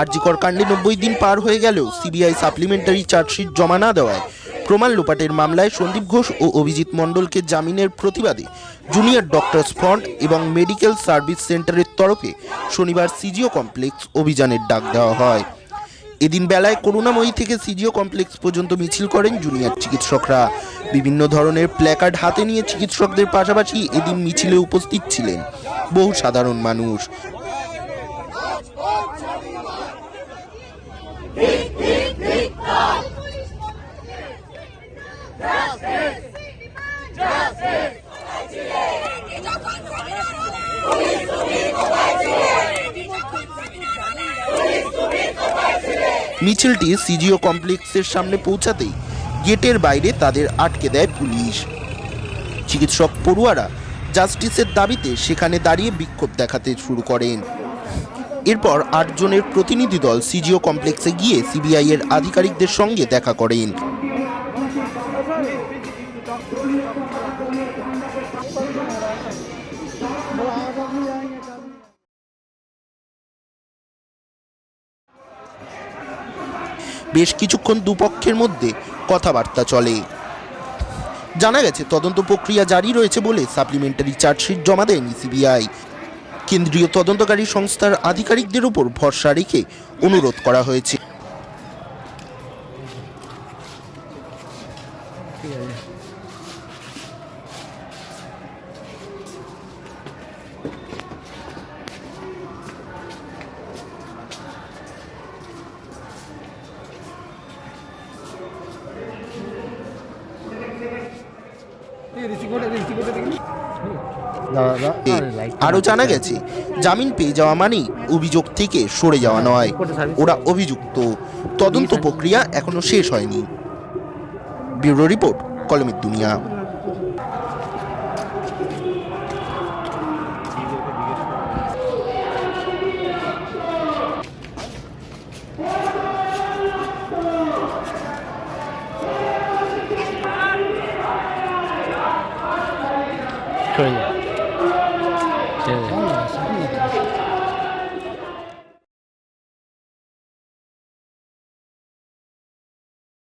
আরজিকর কাণ্ডে নব্বই দিন পার হয়ে গেলেও সিবিআই সাপ্লিমেন্টারি চার্জশিট জমা না দেওয়ায় প্রমাণ লোপাটের মামলায় সন্দীপ ঘোষ ও অভিজিৎ মণ্ডলকে জামিনের প্রতিবাদে জুনিয়র ডক্টরস ফ্রন্ট এবং মেডিকেল সার্ভিস সেন্টারের তরফে শনিবার সিজিও কমপ্লেক্স অভিযানের ডাক দেওয়া হয়। এদিন বেলায় করুণাময়ী থেকে সিজিও কমপ্লেক্স পর্যন্ত মিছিল করেন জুনিয়র চিকিৎসকরা। বিভিন্ন ধরনের প্ল্যাকার্ড হাতে নিয়ে চিকিৎসকদের পাশাপাশি এদিন মিছিলে উপস্থিত ছিলেন বহু সাধারণ মানুষ। মিছিলটি সিজিও কমপ্লেক্সের সামনে পৌঁছাতেই গেটের বাইরে তাদের আটকে দেয় পুলিশ। চিকিৎসক পড়ুয়ারা জাস্টিসের দাবিতে সেখানে দাঁড়িয়ে বিক্ষোভ দেখাতে শুরু করেন। এরপর আটজনের প্রতিনিধি দল সিজিও কমপ্লেক্সে গিয়ে সিবিআই এর আধিকারিকদের সঙ্গে দেখা করেন। বেশ কিছুক্ষণ দুপক্ষের মধ্যে কথাবার্তা চলে। জানা গেছে, তদন্ত প্রক্রিয়া জারি রয়েছে বলে সাপ্লিমেন্টারি চার্জশিট জমা দেয়নি সিবিআই। কেন্দ্রীয় তদন্তকারী সংস্থার আধিকারিকদের উপর ভরসা রেখে অনুরোধ করা হয়েছে। আরও জানা গেছে, জামিন পেয়ে যাওয়া মানেই অভিযোগ থেকে সরে যাওয়া নয়। ওরা অভিযুক্ত। তদন্ত প্রক্রিয়া এখনও শেষ হয়নি। ব্যুরো রিপোর্ট, কলমের দুনিয়া। 可以。对。